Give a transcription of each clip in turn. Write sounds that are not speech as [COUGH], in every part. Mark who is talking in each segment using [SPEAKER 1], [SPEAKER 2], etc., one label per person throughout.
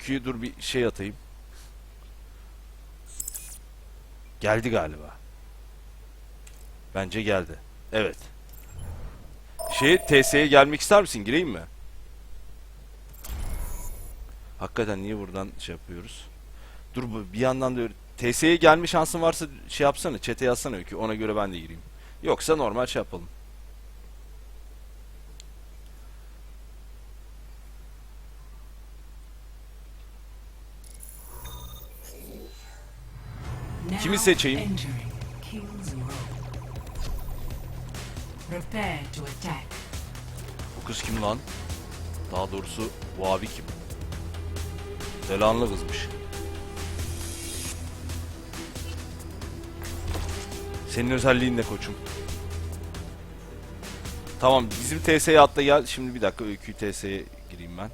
[SPEAKER 1] Q'yu dur bir şey atayım. Geldi galiba. Bence geldi. Evet. Şey TS'ye gelmek ister misin? Gireyim mi? Hakikaten niye buradan şey yapıyoruz? Dur bir yandan da TS'ye gelme şansın varsa şey yapsana, chat'e yazsana öykü. Ona göre ben de gireyim. Yoksa normal şey yapalım. Kimi seçeyim? Bu kız kim lan? Daha doğrusu bu abi kim? Delanlı kızmış. Senin özelliğin ne koçum? Tamam bizim TS'ye atla gel. Şimdi bir dakika öyküyü TS'ye gireyim ben.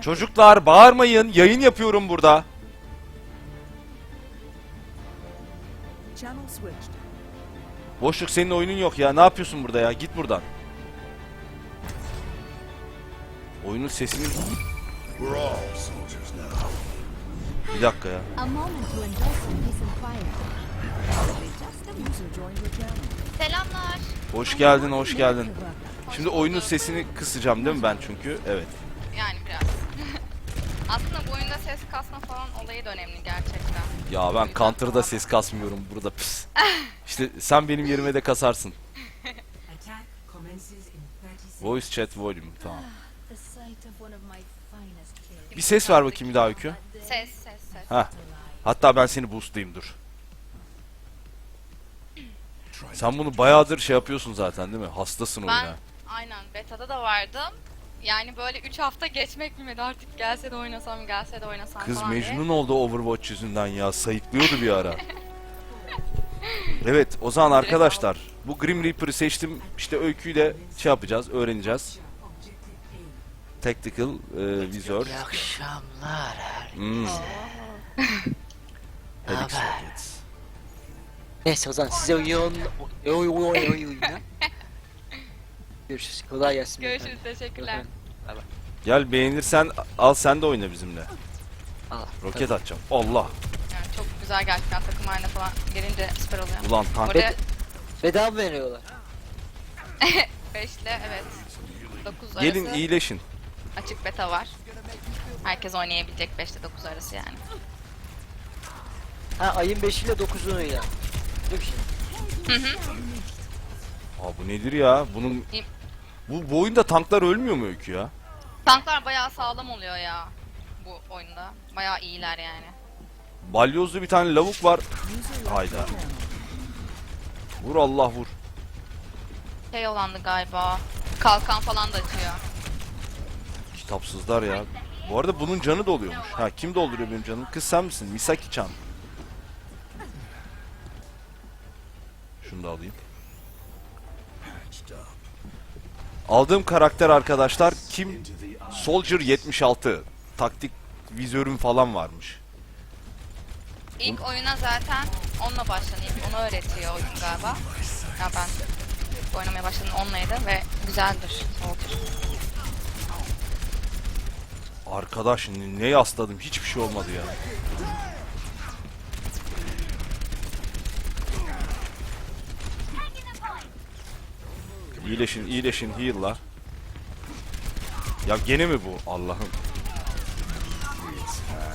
[SPEAKER 1] Çocuklar bağırmayın. Yayın yapıyorum burada. Boşluk senin oyunun yok ya. Ne yapıyorsun burada ya? Git buradan. Oyunun sesini... Bir dakika ya.
[SPEAKER 2] Selamlar.
[SPEAKER 1] Hoş geldin, hoş geldin. Şimdi oyunun sesini kısacağım değil mi ben çünkü? Evet.
[SPEAKER 2] Aslında bu oyunda ses kasma falan olayı da önemli gerçekten.
[SPEAKER 1] Ya ben Counter'da ses kasmıyorum burada pis. [LAUGHS] İşte sen benim yerime de kasarsın.
[SPEAKER 3] Attack commences in 30 seconds.
[SPEAKER 1] Voice chat volume tamam.
[SPEAKER 4] Kills.
[SPEAKER 1] Bir ses ver bakayım bir daha öykü.
[SPEAKER 2] Ses ses ses.
[SPEAKER 1] Hah. Hatta ben seni boostlayayım dur. Sen bunu bayağıdır şey yapıyorsun zaten değil mi? Hastasın
[SPEAKER 2] Ben
[SPEAKER 1] oyuna.
[SPEAKER 2] aynen beta'da da vardım. Yani böyle 3 hafta geçmek bilmedi artık gelse de oynasam gelse de oynasam
[SPEAKER 1] Kız
[SPEAKER 2] falan diye.
[SPEAKER 1] Mecnun oldu Overwatch yüzünden ya. Sayıklıyordu bir ara. Evet o zaman arkadaşlar bu Grim Reaper'ı seçtim. İşte öyküyle şey yapacağız, öğreneceğiz. Tactical e, Visor.
[SPEAKER 5] İyi akşamlar
[SPEAKER 1] Hmm. Helix
[SPEAKER 5] Haber.
[SPEAKER 1] Rockets.
[SPEAKER 5] Neyse o zaman size oyun... Oy oy oy oy oy. Görüşürüz. Kolay gelsin.
[SPEAKER 2] Görüşürüz teşekkürler.
[SPEAKER 1] Gel beğenirsen al sen de oyna bizimle.
[SPEAKER 5] Allah.
[SPEAKER 1] Roket atacağım. Allah.
[SPEAKER 2] Yani çok güzel gerçekten takım haline falan gelince süper oluyor.
[SPEAKER 1] Ulan tank.
[SPEAKER 2] Orada
[SPEAKER 5] Bedava mı veriyorlar? [LAUGHS]
[SPEAKER 2] 5 ile evet 9 arası
[SPEAKER 1] Gelin iyileşin.
[SPEAKER 2] açık beta var. Herkes oynayabilecek 5 ile 9 arası yani.
[SPEAKER 5] Ha ayın 5 ile 9'unu ya. Dur şimdi.
[SPEAKER 1] Aa bu nedir ya? Bunun
[SPEAKER 2] İyi.
[SPEAKER 1] Bu, bu oyunda tanklar ölmüyor mu öykü ya?
[SPEAKER 2] Tanklar bayağı sağlam oluyor ya bu oyunda. Bayağı iyiler yani.
[SPEAKER 1] Balyozlu bir tane lavuk var. Hayda. Vur Allah vur.
[SPEAKER 2] Şey olandı galiba. Kalkan falan da açıyor.
[SPEAKER 1] Kitapsızlar ya. Bu arada bunun canı doluyormuş. Ha kim dolduruyor benim canım? Kız sen misin? Misaki-chan. Şunu da alayım. Aldığım karakter arkadaşlar kim? Soldier 76. Taktik vizörüm falan varmış.
[SPEAKER 2] İlk oyuna zaten onunla başlanayım. Onu öğretiyor oyun galiba. Ya ben oynamaya başladım onlaydı ve güzeldir. Soldier.
[SPEAKER 1] Arkadaş ne yasladım hiçbir şey olmadı ya. İyileşin iyileşin heal'la. Ya gene mi bu Allah'ım?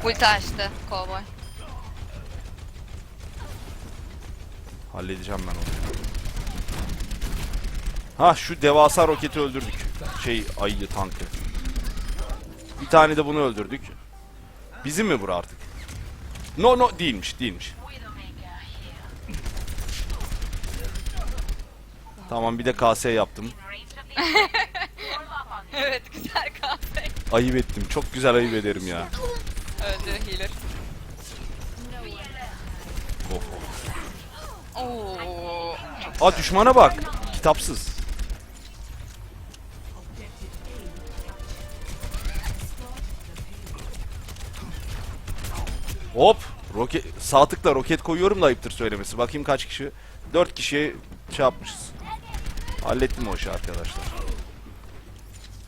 [SPEAKER 2] Ulti açtı kovboy.
[SPEAKER 1] Halledeceğim ben onu. Ha şu devasa roketi öldürdük. Şey ayı tankı. Bir tane de bunu öldürdük. Bizim mi bura artık? No no değilmiş değilmiş. Tamam bir de KS yaptım. [LAUGHS]
[SPEAKER 2] evet güzel kahve.
[SPEAKER 1] Ayıp ettim. Çok güzel ayıp ederim ya.
[SPEAKER 2] Öldü healer.
[SPEAKER 1] Of.
[SPEAKER 2] Oo.
[SPEAKER 1] Aa düşmana bak. Kitapsız. Hop. Roket sağ tıkla roket koyuyorum da ayıptır söylemesi. Bakayım kaç kişi? 4 kişiye şey yapmışız. Hallettim o işi arkadaşlar.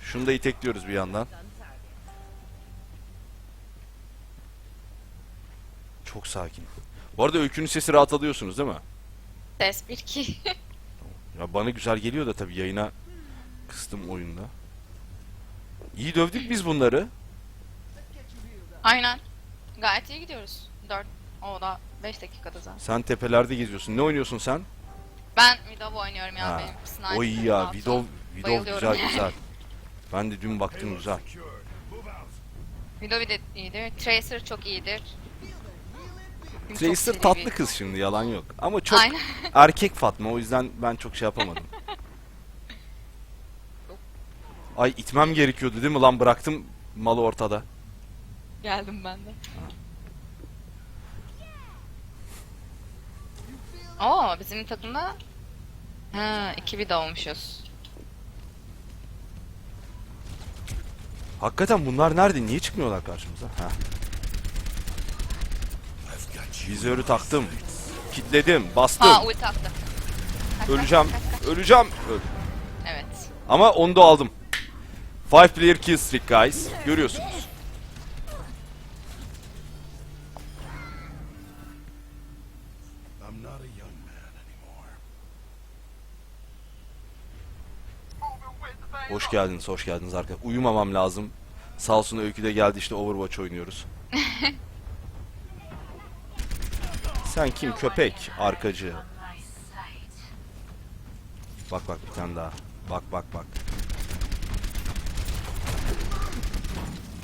[SPEAKER 1] Şunu da itekliyoruz bir yandan. Çok sakin. Bu arada öykünün sesi rahat alıyorsunuz değil mi?
[SPEAKER 2] Ses 1-2. [LAUGHS]
[SPEAKER 1] Ya bana güzel geliyor da tabii yayına kıstım oyunda. İyi dövdük biz bunları.
[SPEAKER 2] Aynen. Gayet iyi gidiyoruz. 4. O da 5 dakikada zaten.
[SPEAKER 1] Sen tepelerde geziyorsun. Ne oynuyorsun sen?
[SPEAKER 2] Ben Widow oynuyorum ya
[SPEAKER 1] Ha,
[SPEAKER 2] benim. Sniper
[SPEAKER 1] O iyi ya. Vidov
[SPEAKER 2] Bayılıyorum
[SPEAKER 1] güzel
[SPEAKER 2] yani.
[SPEAKER 1] güzel. [LAUGHS] Ben de dün baktım güzel.
[SPEAKER 2] Widow de iyidir. Tracer çok iyidir. Kim çok
[SPEAKER 1] Tracer tatlı
[SPEAKER 2] bir-
[SPEAKER 1] kız şimdi yalan yok. Ama çok
[SPEAKER 2] Aynen. [LAUGHS]
[SPEAKER 1] erkek Fatma o yüzden ben çok şey yapamadım. [LAUGHS] Ay itmem gerekiyordu değil mi lan bıraktım malı ortada.
[SPEAKER 2] Geldim ben de. Oo bizim takımda Ha, iki bir olmuşuz.
[SPEAKER 1] Hakikaten bunlar nerede? Niye çıkmıyorlar karşımıza? Ha. Vizörü taktım. Kitledim, bastım.
[SPEAKER 2] Ha ulti attı. Kaç,
[SPEAKER 1] Öleceğim.
[SPEAKER 2] kaç, kaç.
[SPEAKER 1] Öleceğim. Öldüm.
[SPEAKER 2] Evet.
[SPEAKER 1] Ama onu da aldım. 5 player kill streak guys. Görüyorsunuz. Hoş geldiniz, hoş geldiniz arkadaşlar. Uyumamam lazım. Sağ olsun Öykü de geldi işte Overwatch oynuyoruz. [LAUGHS] Sen kim? Köpek, arkacı. Bak bak bir tane daha. Bak bak bak.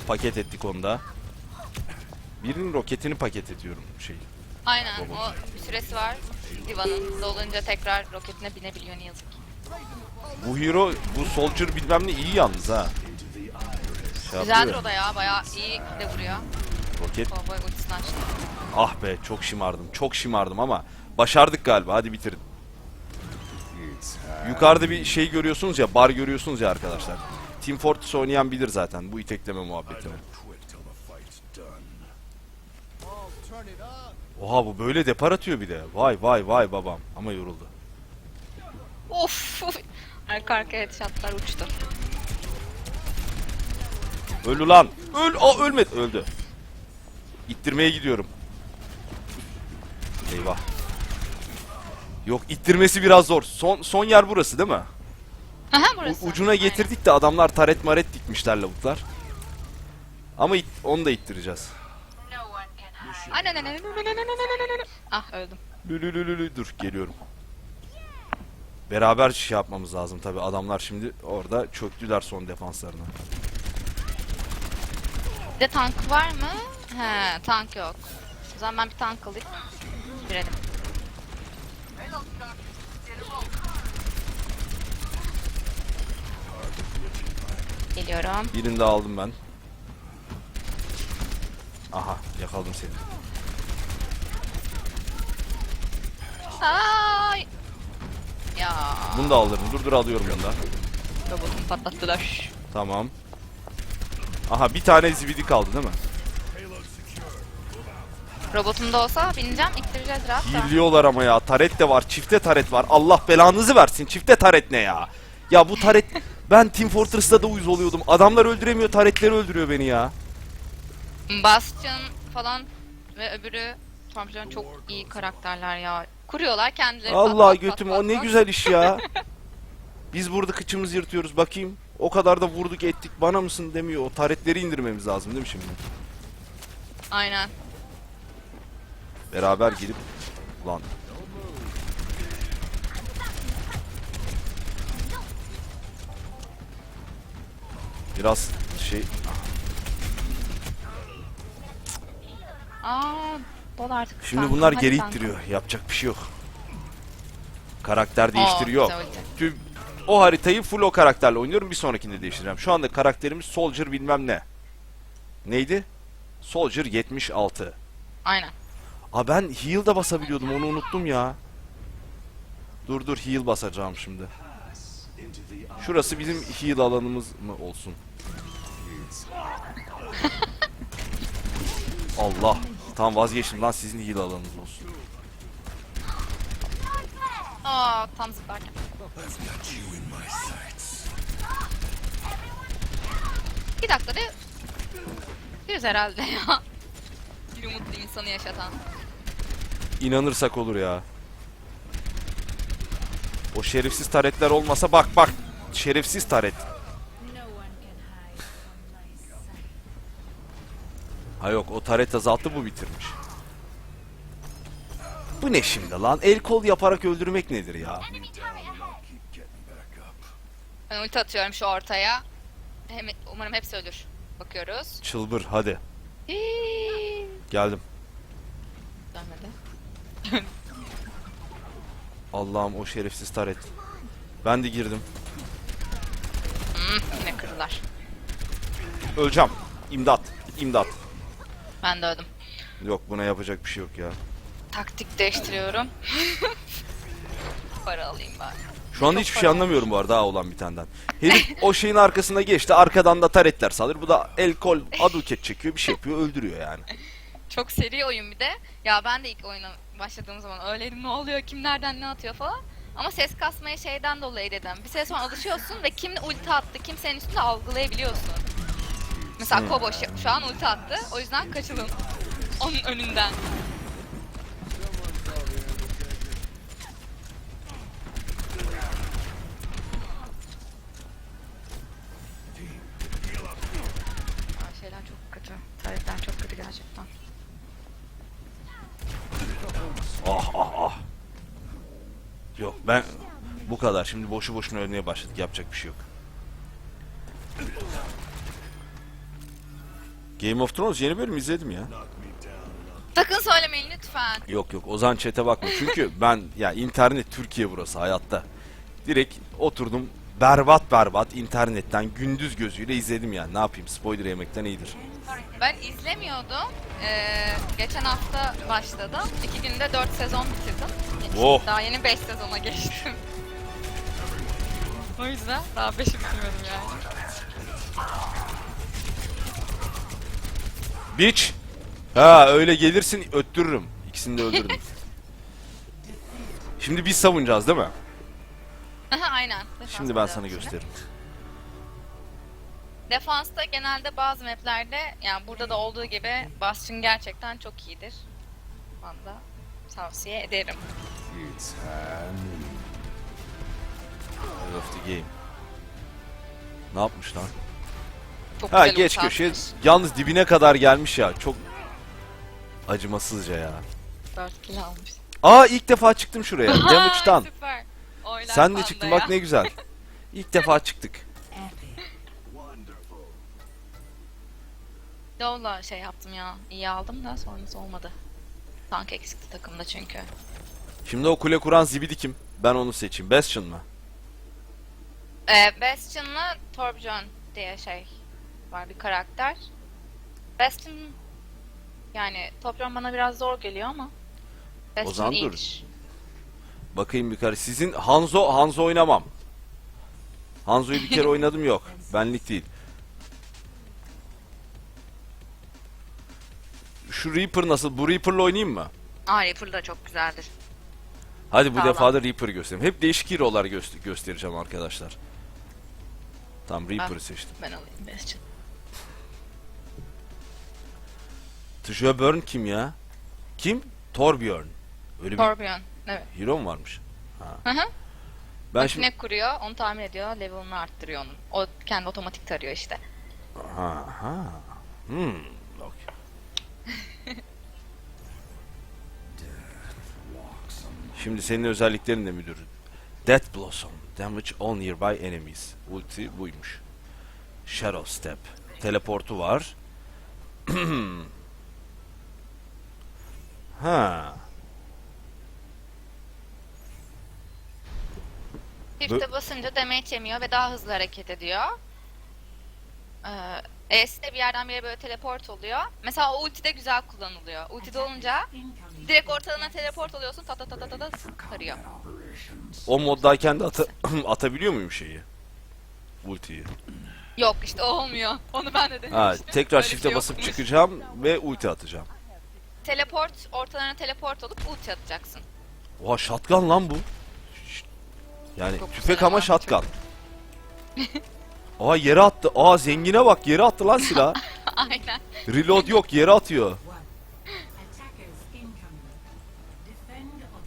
[SPEAKER 1] Paket ettik onu da. Birinin roketini paket ediyorum şey.
[SPEAKER 2] Aynen
[SPEAKER 1] Robot.
[SPEAKER 2] o bir süresi var. Divanın dolunca tekrar roketine binebiliyor ne yazık ki.
[SPEAKER 1] Bu hero, bu soldier bilmem ne iyi yalnız ha. Şey
[SPEAKER 2] Güzeldir
[SPEAKER 1] yapıyor.
[SPEAKER 2] o da ya bayağı iyi de vuruyor.
[SPEAKER 1] Roket
[SPEAKER 2] Cowboy ultisini açtı.
[SPEAKER 1] Ah be çok şımardım. Çok şımardım ama başardık galiba. Hadi bitirin. Yukarıda bir şey görüyorsunuz ya, bar görüyorsunuz ya arkadaşlar. Team Fortress oynayan bilir zaten bu itekleme muhabbetini. Oha bu böyle depar atıyor bir de. Vay vay vay babam. Ama yoruldu.
[SPEAKER 2] Of! Arka arkaya headshotlar uçtu.
[SPEAKER 1] Öldü lan. Öl, Aa, ölmedi. Öldü. İttirmeye gidiyorum. Eyvah. Yok ittirmesi biraz zor. Son son yer burası değil mi?
[SPEAKER 2] Aha
[SPEAKER 1] U-
[SPEAKER 2] burası.
[SPEAKER 1] ucuna
[SPEAKER 2] Aynen.
[SPEAKER 1] getirdik de adamlar taret maret dikmişler lavuklar. Ama it- onu da ittireceğiz.
[SPEAKER 2] Ah öldüm.
[SPEAKER 1] Lülülülülü dur geliyorum. Beraber şey yapmamız lazım tabi adamlar şimdi orada çöktüler son defanslarına.
[SPEAKER 2] Bir de tank var mı? He tank yok. O zaman ben bir tank alayım. Girelim. Geliyorum.
[SPEAKER 1] Birini de aldım ben. Aha yakaladım seni.
[SPEAKER 2] Ay. Ya.
[SPEAKER 1] Bunu da alırım. Dur dur alıyorum bunu da.
[SPEAKER 2] Robotumu patlattılar.
[SPEAKER 1] Tamam. Aha bir tane zibidi kaldı değil mi?
[SPEAKER 2] Robotumda olsa bineceğim, ittireceğiz rahat da.
[SPEAKER 1] Ama ya. Taret de var. Çifte taret var. Allah belanızı versin. Çifte taret ne ya? Ya bu taret... [LAUGHS] Ben Team Fortress'ta da uyuz oluyordum. Adamlar öldüremiyor. Taretleri öldürüyor beni ya.
[SPEAKER 2] Bastion falan ve öbürü Stormtrooper çok iyi karakterler ya. Kuruyorlar kendileri. pat
[SPEAKER 1] Allah
[SPEAKER 2] pat pat
[SPEAKER 1] götüm
[SPEAKER 2] pat
[SPEAKER 1] o ne
[SPEAKER 2] pat.
[SPEAKER 1] güzel iş ya. [LAUGHS] Biz burada kıçımızı yırtıyoruz bakayım. O kadar da vurduk ettik bana mısın demiyor. O taretleri indirmemiz lazım değil mi şimdi?
[SPEAKER 2] Aynen.
[SPEAKER 1] Beraber girip ulan. Biraz şey
[SPEAKER 2] Aa, dol artık.
[SPEAKER 1] Şimdi bunlar
[SPEAKER 2] hadi
[SPEAKER 1] geri ittiriyor. Yapacak bir şey yok. Karakter değiştiriyor.
[SPEAKER 2] güzel ulti.
[SPEAKER 1] Tüm o haritayı full o karakterle oynuyorum. Bir sonrakinde değiştireceğim. Şu anda karakterimiz Soldier bilmem ne. Neydi? Soldier 76.
[SPEAKER 2] Aynen.
[SPEAKER 1] Aa ben heal da basabiliyordum. Onu unuttum ya. Dur dur heal basacağım şimdi. Şurası bizim heal alanımız mı olsun? [LAUGHS] Allah. Tam vazgeçtim lan sizin heal alanınız olsun.
[SPEAKER 2] Aa, tam zıplarken. Bir dakikada Yüz herhalde ya. Bir umutlu insanı yaşatan.
[SPEAKER 1] İnanırsak olur ya. O şerefsiz taretler olmasa bak bak. Şerefsiz taret. Ha yok o taret azalttı bu bitirmiş. Bu ne şimdi lan? El kol yaparak öldürmek nedir ya?
[SPEAKER 2] Ben ulti atıyorum şu ortaya. Hem, umarım hepsi ölür. Bakıyoruz.
[SPEAKER 1] Çılbır hadi.
[SPEAKER 2] Hii.
[SPEAKER 1] Geldim.
[SPEAKER 2] Dönmedi. [LAUGHS]
[SPEAKER 1] Allah'ım o şerefsiz taret. Ben de girdim.
[SPEAKER 2] Hmm, yine kırdılar.
[SPEAKER 1] Öleceğim. İmdat. İmdat.
[SPEAKER 2] Ben de öldüm.
[SPEAKER 1] Yok buna yapacak bir şey yok ya.
[SPEAKER 2] Taktik değiştiriyorum. [LAUGHS] Para alayım ben.
[SPEAKER 1] Şu anda hiçbir şey anlamıyorum bu arada ha olan bitenden. Herif [LAUGHS] o şeyin arkasına geçti. Arkadan da taretler salır. Bu da el kol aduket çekiyor. Bir şey yapıyor. Öldürüyor yani. [LAUGHS]
[SPEAKER 2] Çok seri oyun bir de. Ya ben de ilk oyuna başladığım zaman öyleydim ne oluyor, kim nereden ne atıyor falan. Ama ses kasmaya şeyden dolayı dedim. Bir süre sonra alışıyorsun ve kim ulti attı, kim senin üstünde algılayabiliyorsun. Mesela Kobo şu- şu an ulti attı. O yüzden kaçılın. Onun önünden. Aa, şeyler çok kötü. Taretler çok kötü gerçekten.
[SPEAKER 1] Ah ah ah. Yok ben bu kadar. Şimdi boşu boşuna ölmeye başladık. Yapacak bir şey yok. Game of Thrones yeni bölüm izledim ya.
[SPEAKER 2] Sakın söylemeyin lütfen.
[SPEAKER 1] Yok yok Ozan chat'e bakma. Çünkü [LAUGHS] ben ya internet Türkiye burası hayatta. Direkt oturdum berbat berbat internetten gündüz gözüyle izledim yani. Ne yapayım spoiler yemekten iyidir.
[SPEAKER 2] Ben izlemiyordum. Ee, geçen hafta başladım. İki günde dört sezon bitirdim.
[SPEAKER 1] Oh.
[SPEAKER 2] Daha yeni beş sezona geçtim. [LAUGHS] o yüzden daha beşi bitirmedim yani.
[SPEAKER 1] Bitch. Ha öyle gelirsin öttürürüm. İkisini de öldürdüm. [LAUGHS] Şimdi biz savunacağız değil mi?
[SPEAKER 2] Aha, Aynen.
[SPEAKER 1] Şimdi ben sana gösteririm.
[SPEAKER 2] Defansta genelde bazı maplerde yani burada da olduğu gibi Bastion gerçekten çok iyidir. Ben de tavsiye ederim.
[SPEAKER 1] End of the game. Ne yapmış lan?
[SPEAKER 2] Çok
[SPEAKER 1] Ha
[SPEAKER 2] güzel
[SPEAKER 1] geç
[SPEAKER 2] ulti
[SPEAKER 1] köşe.
[SPEAKER 2] atmış.
[SPEAKER 1] Yalnız dibine kadar gelmiş ya. Çok acımasızca ya.
[SPEAKER 2] Dört kill almış.
[SPEAKER 1] Aa ilk defa çıktım şuraya. [LAUGHS] Damage'dan.
[SPEAKER 2] Süper. Oylar
[SPEAKER 1] Sen de çıktın
[SPEAKER 2] ya.
[SPEAKER 1] bak ne güzel. İlk defa çıktık.
[SPEAKER 2] Low'la şey yaptım ya. İyi aldım da sonrası olmadı. Tank eksikti takımda çünkü.
[SPEAKER 1] Şimdi o kule kuran zibidi kim? Ben onu seçeyim. Bastion mı?
[SPEAKER 2] Ee, Bastion'la Torbjörn diye şey var bir karakter. Bastion yani Torbjörn bana biraz zor geliyor ama Bastion
[SPEAKER 1] zaman dur.
[SPEAKER 2] iyidir.
[SPEAKER 1] Bakayım bir kare. Sizin Hanzo, Hanzo oynamam. Hanzo'yu bir kere [LAUGHS] oynadım yok. Benlik değil. Şu Reaper nasıl? Bu Reaper'la oynayayım mı?
[SPEAKER 2] Aa Reaper da çok güzeldir.
[SPEAKER 1] Hadi bu
[SPEAKER 2] Sağlam.
[SPEAKER 1] defa da Reaper göstereyim. Hep değişik hero'lar göster- göstereceğim arkadaşlar. Tamam Reaper'ı seçtim.
[SPEAKER 2] Ben alayım Bastion.
[SPEAKER 1] Tjöbörn kim ya? Kim? Torbjörn. Öyle bir
[SPEAKER 2] Torbjörn. Evet.
[SPEAKER 1] hero mu varmış?
[SPEAKER 2] Hı hı.
[SPEAKER 1] Ben şimdi...
[SPEAKER 2] Makine kuruyor, onu tamir ediyor, level'ını arttırıyor onun. O kendi otomatik tarıyor işte.
[SPEAKER 1] Ha, ha. Hmm. Şimdi senin özelliklerin de müdür. Death Blossom. Damage all nearby enemies. Ulti buymuş. Shadow Step. Teleportu var. [CLEARS THROAT] ha.
[SPEAKER 2] Shift'e basınca damage yemiyor ve daha hızlı hareket ediyor. Ee, E'si de bir yerden bir yere böyle teleport oluyor. Mesela o ulti de güzel kullanılıyor. Ultide olunca direkt ortalığına teleport oluyorsun ta ta ta ta ta ta tarıyor.
[SPEAKER 1] O moddayken de ata- [CLEARS THROAT] atabiliyor muyum şeyi? Ultiyi.
[SPEAKER 2] Yok işte o olmuyor. Onu ben de denemiştim.
[SPEAKER 1] Ha, tekrar
[SPEAKER 2] Öyle bir
[SPEAKER 1] shift'e
[SPEAKER 2] şey
[SPEAKER 1] basıp
[SPEAKER 2] yokmuş.
[SPEAKER 1] çıkacağım ve ulti atacağım.
[SPEAKER 2] Teleport, ortalarına teleport olup ulti atacaksın.
[SPEAKER 1] Oha shotgun lan bu. Şşt. Yani
[SPEAKER 2] Çok
[SPEAKER 1] tüfek
[SPEAKER 2] güzel
[SPEAKER 1] ama
[SPEAKER 2] ama
[SPEAKER 1] shotgun. Aa [LAUGHS] yere attı. Aa zengine bak yere attı lan silah. [LAUGHS]
[SPEAKER 2] Aynen.
[SPEAKER 1] Reload yok yere atıyor.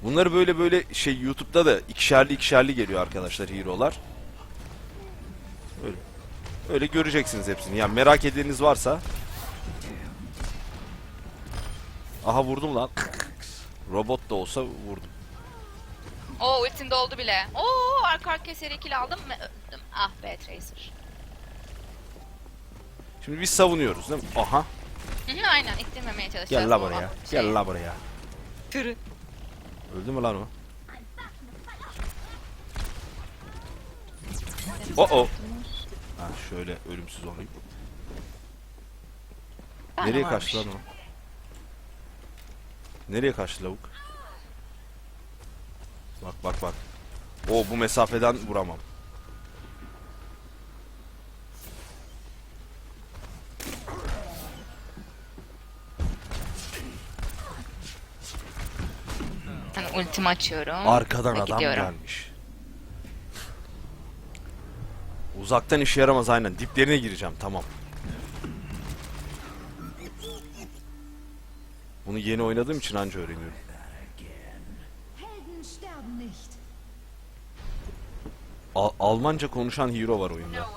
[SPEAKER 1] Bunları böyle böyle şey YouTube'da da ikişerli ikişerli geliyor arkadaşlar hero'lar. Öyle. Öyle göreceksiniz hepsini. Yani merak edeniniz varsa. Aha vurdum lan. Robot da olsa vurdum.
[SPEAKER 2] Oo ultim doldu bile. Oo arka arkaya seri kill aldım ve öldüm. Ah be Tracer.
[SPEAKER 1] Şimdi biz savunuyoruz değil mi? Aha.
[SPEAKER 2] Hı hı, aynen ittirmemeye çalışacağız.
[SPEAKER 1] Gel la
[SPEAKER 2] bu
[SPEAKER 1] buraya.
[SPEAKER 2] şeyi.
[SPEAKER 1] Gel la buraya.
[SPEAKER 2] Tırı.
[SPEAKER 1] Öldü mü lan o? O o. Ha şöyle ölümsüz olayım.
[SPEAKER 2] Ben de
[SPEAKER 1] Nereye
[SPEAKER 2] varmış.
[SPEAKER 1] kaçtı lan o? Nereye kaçtı lavuk? Bak bak bak. O bu mesafeden vuramam.
[SPEAKER 2] Ben ultimi açıyorum.
[SPEAKER 1] Arkadan adam
[SPEAKER 2] gidiyorum.
[SPEAKER 1] gelmiş. Uzaktan işe yaramaz aynen. Diplerine gireceğim tamam. Bunu yeni oynadığım için anca öğreniyorum. Al- Almanca konuşan hero var oyunda.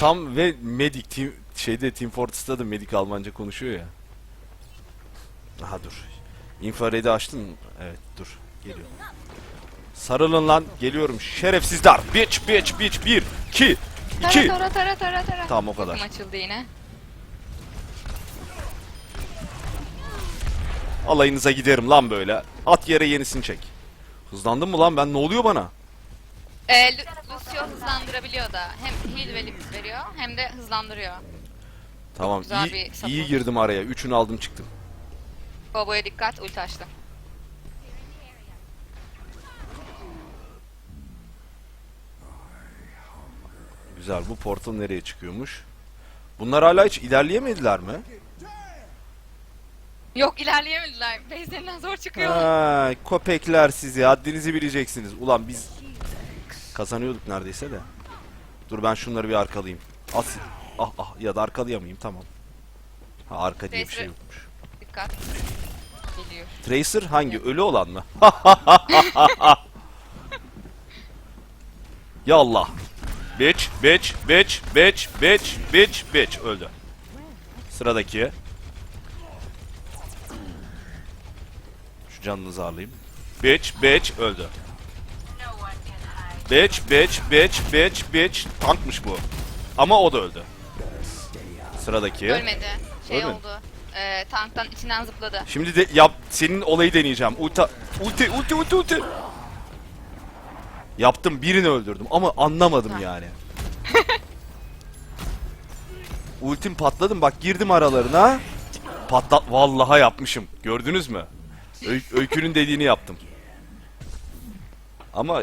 [SPEAKER 1] Tam ve Medic team, şeyde Team Fortress'ta da Medic Almanca konuşuyor ya. Aha dur. Infrared'i açtın? Evet dur. Geliyor. Sarılın lan. Geliyorum. Şerefsizler. Bitch bitch bitch. 1 2
[SPEAKER 2] Tara
[SPEAKER 1] 2
[SPEAKER 2] tara tara tara tara.
[SPEAKER 1] Tamam, o kadar.
[SPEAKER 2] Açıldı yine.
[SPEAKER 1] Alayınıza giderim lan böyle. At yere yenisini çek. Hızlandın mı lan ben? Ne oluyor bana?
[SPEAKER 2] Ee, Lu- Lucio hızlandırabiliyor da. Hem heal veriyor hem de hızlandırıyor.
[SPEAKER 1] Tamam.
[SPEAKER 2] güzel
[SPEAKER 1] iyi,
[SPEAKER 2] bir
[SPEAKER 1] iyi girdim araya. Üçünü aldım çıktım.
[SPEAKER 2] Bobo'ya dikkat ulti açtım.
[SPEAKER 1] Güzel. Bu portal nereye çıkıyormuş? Bunlar hala hiç ilerleyemediler mi?
[SPEAKER 2] Yok ilerleyemediler. Base'lerinden zor çıkıyor.
[SPEAKER 1] Ha, köpekler sizi. Haddinizi bileceksiniz. Ulan biz kazanıyorduk neredeyse de. Dur ben şunları bir arkalayayım. At. Ah ah ya da arkalayamayayım tamam. Ha arka diye bir şey
[SPEAKER 2] Tracer-
[SPEAKER 1] yokmuş.
[SPEAKER 2] Dikkat. Geliyor.
[SPEAKER 1] Tracer hangi? Ölü olan mı? [LAUGHS] ya Allah. Bitch, bitch, bitch, bitch, bitch, bitch, bitch. Öldü. Sıradaki. Şu canınızı alayım. Bitch, bitch, öldü. Bitch, bitch, bitch, bitch, bitch. Tankmış bu. Ama o da öldü. Sıradaki.
[SPEAKER 2] Ölmedi. Şey
[SPEAKER 1] Ölmedi.
[SPEAKER 2] oldu. Ee, tanktan içinden zıpladı.
[SPEAKER 1] Şimdi de yap senin olayı deneyeceğim. Ulti ulti ulti ulti ulti. Yaptım birini öldürdüm ama anlamadım yani. Ultim patladım bak girdim aralarına. Patlat vallaha yapmışım. Gördünüz mü? Öy- öykünün dediğini yaptım. Ama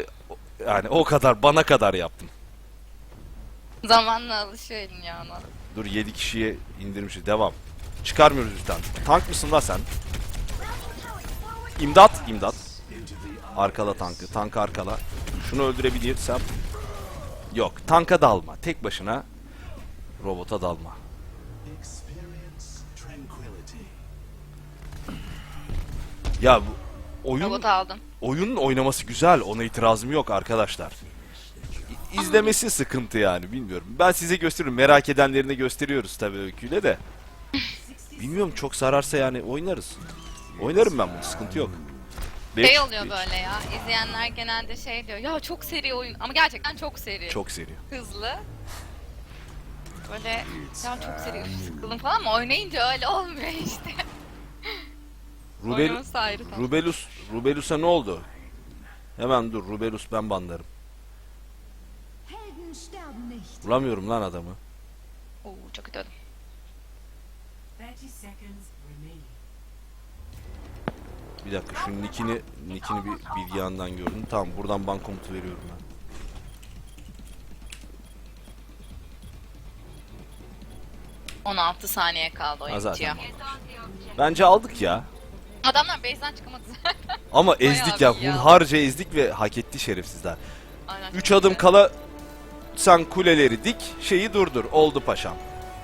[SPEAKER 1] yani o kadar bana kadar yaptım.
[SPEAKER 2] Zamanla alışıyor elin ya ona.
[SPEAKER 1] Dur 7 kişiye indirmişiz. Devam. Çıkarmıyoruz üstten. Tank mısın la sen? İmdat, imdat. Arkala tankı, tank arkala. Şunu öldürebilirsem. Yok, tanka dalma. Tek başına robota dalma. Ya bu oyun
[SPEAKER 2] aldım.
[SPEAKER 1] oyunun oynaması güzel. Ona itirazım yok arkadaşlar. İ- İzlemesi sıkıntı yani bilmiyorum. Ben size gösteririm. Merak edenlerine gösteriyoruz tabii öyküyle de. Bilmiyorum çok sararsa yani oynarız. Oynarım ben bunu sıkıntı yok.
[SPEAKER 2] Şey
[SPEAKER 1] Beş-
[SPEAKER 2] oluyor böyle ya. İzleyenler genelde şey diyor. Ya çok seri oyun. Ama gerçekten çok seri.
[SPEAKER 1] Çok seri.
[SPEAKER 2] hızlı. Böyle ya çok seri üf, sıkıldım falan ama oynayınca öyle olmuyor işte.
[SPEAKER 1] Rubel,
[SPEAKER 2] Oynaması ayrı tabii.
[SPEAKER 1] Rubelus, Rubelus'a ne oldu? Hemen dur Rubelus ben banlarım.
[SPEAKER 4] Helden sterben nicht.
[SPEAKER 1] Bulamıyorum lan adamı.
[SPEAKER 2] Oo çok kötü öldüm.
[SPEAKER 3] 30 seconds remaining.
[SPEAKER 1] Bir dakika şu nickini, nickini bir bilgi andan gördüm. Tamam buradan ban komutu veriyorum ben.
[SPEAKER 2] Hı. 16 saniye kaldı oyun bitiyor.
[SPEAKER 1] Bence aldık ya.
[SPEAKER 2] Adamlar base'den çıkamadı zaten. [LAUGHS]
[SPEAKER 1] Ama ezdik ya.
[SPEAKER 2] bir ya.
[SPEAKER 1] Hunharca ezdik ve hak etti şerefsizler.
[SPEAKER 2] Aynen
[SPEAKER 1] 3 adım kala sen kuleleri dik, şeyi durdur. Oldu paşam.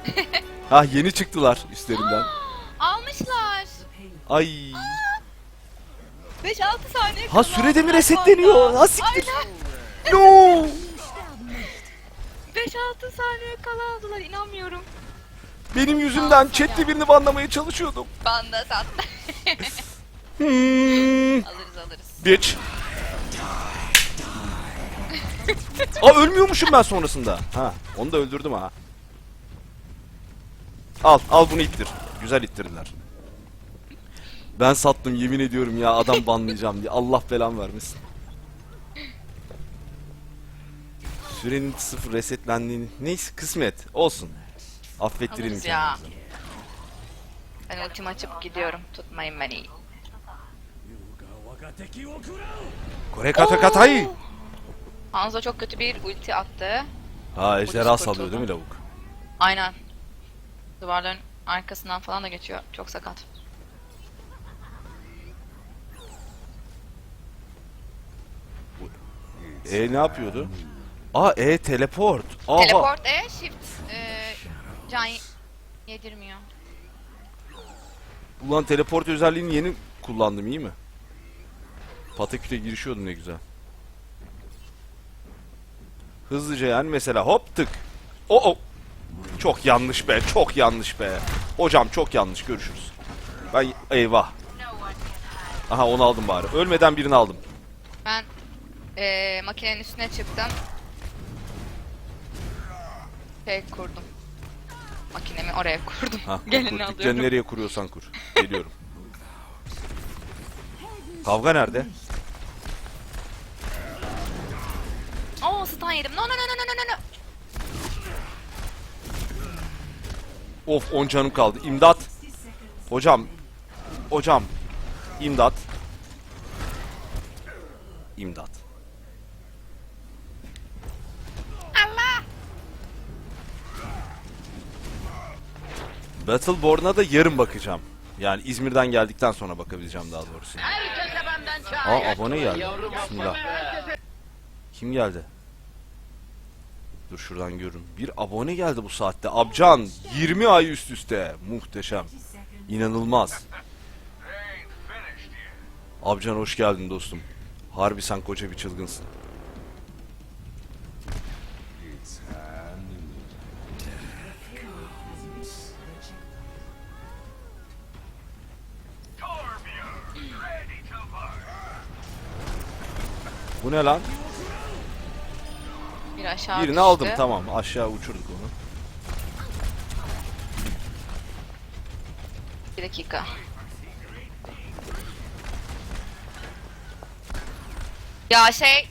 [SPEAKER 1] [LAUGHS] ha yeni çıktılar üstlerinden. [GASPS]
[SPEAKER 2] Almışlar.
[SPEAKER 1] Ay. [GASPS]
[SPEAKER 2] 5-6 saniye
[SPEAKER 1] Ha
[SPEAKER 2] kala
[SPEAKER 1] sürede mi
[SPEAKER 2] aldılar
[SPEAKER 1] resetleniyor?
[SPEAKER 2] sonra.
[SPEAKER 1] Ha siktir.
[SPEAKER 2] Aynen. [LAUGHS]
[SPEAKER 1] No.
[SPEAKER 2] 5-6 saniye kala aldılar inanmıyorum.
[SPEAKER 1] Benim yüzümden chatte birini banlamaya çalışıyordum.
[SPEAKER 2] Ben de sen.
[SPEAKER 1] Hmm.
[SPEAKER 2] Alırız alırız.
[SPEAKER 1] Bitch. Aa ölmüyormuşum ben sonrasında. Ha, onu da öldürdüm ha. Al, al bunu ittir. Güzel ittirdiler. Ben sattım yemin ediyorum ya adam banlayacağım diye. Allah belam vermesin. Sürenin sıfır resetlendiğini... Neyse kısmet. Olsun. Affettirelim
[SPEAKER 2] Alırız ya.
[SPEAKER 1] kendimizi.
[SPEAKER 2] Ben ultimi açıp gidiyorum. Tutmayın beni.
[SPEAKER 1] Kore kata katay.
[SPEAKER 2] Hanzo çok kötü bir ulti attı.
[SPEAKER 1] Ha ejderha salıyor değil mi lavuk?
[SPEAKER 2] Aynen. Duvarların arkasından falan da geçiyor. Çok sakat.
[SPEAKER 1] E ne yapıyordu? Aa E teleport. Aha.
[SPEAKER 2] Teleport E, shift e, can yedirmiyor.
[SPEAKER 1] Ulan teleport özelliğini yeni kullandım iyi mi? Pataküte girişiyordum ne güzel. Hızlıca yani mesela hop tık. O o. Çok yanlış be, çok yanlış be. Hocam çok yanlış görüşürüz. Ben eyvah. Aha onu aldım bari. Ölmeden birini aldım.
[SPEAKER 2] Ben e, makinenin üstüne çıktım. Şey kurdum. Makinemi oraya kurdum.
[SPEAKER 1] Ha, [LAUGHS]
[SPEAKER 2] Gelini
[SPEAKER 1] kur,
[SPEAKER 2] alıyorum.
[SPEAKER 1] dükkanı nereye kuruyorsan kur. Geliyorum. Kavga nerede?
[SPEAKER 2] Oo stun yedim. No no no no no no no.
[SPEAKER 1] Of 10 canım kaldı. İmdat. Hocam. Hocam. İmdat. İmdat.
[SPEAKER 2] Allah.
[SPEAKER 1] Battleborn'a da yarın bakacağım. Yani İzmir'den geldikten sonra bakabileceğim daha doğrusu. Aa abone geldi. Bismillah. Kim geldi? Dur şuradan görün. Bir abone geldi bu saatte. Abcan 20 ay üst üste. Muhteşem. İnanılmaz. Abcan hoş geldin dostum. Harbi sen koca bir çılgınsın. Bu ne lan?
[SPEAKER 2] Aşağı
[SPEAKER 1] Birini
[SPEAKER 2] düştü.
[SPEAKER 1] aldım tamam. Aşağı uçurduk onu.
[SPEAKER 2] Bir dakika. Ya şey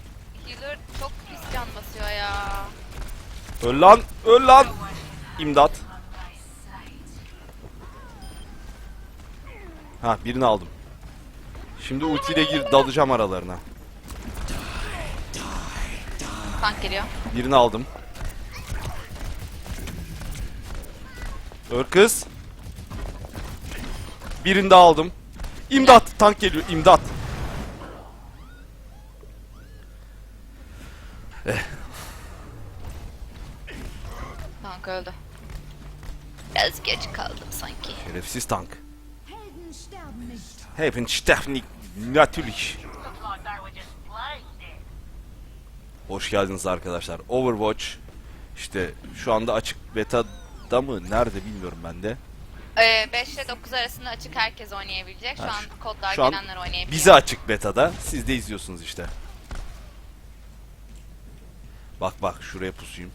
[SPEAKER 2] healer çok pis can basıyor ya.
[SPEAKER 1] Öl lan! Öl lan! İmdat. Ha birini aldım. Şimdi ultiyle gir dalacağım aralarına.
[SPEAKER 2] Tank geliyor.
[SPEAKER 1] Birini aldım. Öl kız. Birini daha aldım. İmdat! Tank geliyor. imdat.
[SPEAKER 2] Tank öldü. Biraz geç kaldım sanki.
[SPEAKER 1] Şerefsiz tank. Heldenstechnik natürlich. Hoş geldiniz arkadaşlar. Overwatch işte şu anda açık beta'da mı? Nerede bilmiyorum ben de.
[SPEAKER 2] Ee, 5 ile 9 arasında açık herkes oynayabilecek. Şu
[SPEAKER 1] Ha,
[SPEAKER 2] an kodlar
[SPEAKER 1] şu an
[SPEAKER 2] gelenler oynayabiliyor.
[SPEAKER 1] Bize açık beta'da. Siz de izliyorsunuz işte. Bak bak şuraya pusuyum.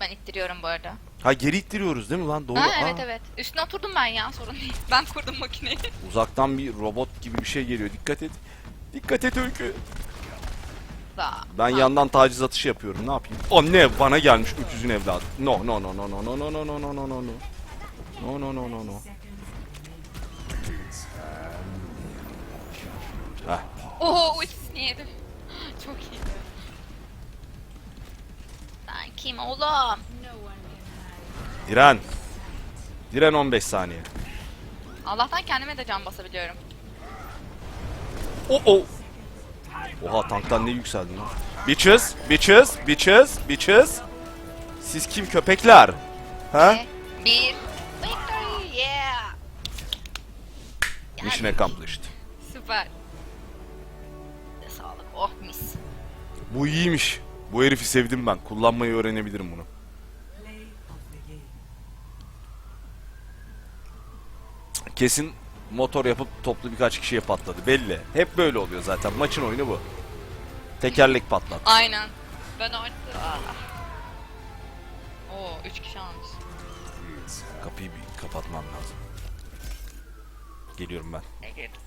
[SPEAKER 2] Ben ittiriyorum bu arada.
[SPEAKER 1] Ha geri ittiriyoruz değil mi lan? Doğru.
[SPEAKER 2] Ha,
[SPEAKER 1] Aa,
[SPEAKER 2] evet evet. Üstüne oturdum ben ya sorun değil. [LAUGHS] Ben kurdum makineyi.
[SPEAKER 1] Uzaktan bir robot gibi bir şey geliyor. Dikkat et. Dikkat et Öykü. Ben yandan taciz atışı yapıyorum. Ne yapayım? Anne bana gelmiş öküzün evladı. No no no no no no no no no no no no no. No no no no no. Heh.
[SPEAKER 2] Oho ultisini yedim. Çok iyi. Ben kim oğlum?
[SPEAKER 1] Diren. Diren 15 saniye.
[SPEAKER 2] Allah'tan kendime de can basabiliyorum.
[SPEAKER 1] O o. Oha tanktan ne yükseldin lan? Bitches, bitches, bitches, bitches. Siz kim köpekler? Ha?
[SPEAKER 2] Bir. Victory. Yeah.
[SPEAKER 1] Mission accomplished.
[SPEAKER 2] Süper. Sağlık. Oh mis.
[SPEAKER 1] Bu iyiymiş. Bu herifi sevdim ben. Kullanmayı öğrenebilirim bunu. Kesin motor yapıp toplu birkaç kişiye patladı. Belli. Hep böyle oluyor zaten. Maçın oyunu bu. Tekerlek patlat.
[SPEAKER 2] Aynen. Ben artık... Ah. Oo 3 kişi almış.
[SPEAKER 1] Kapıyı bir kapatmam lazım. Geliyorum ben.
[SPEAKER 2] Girdi?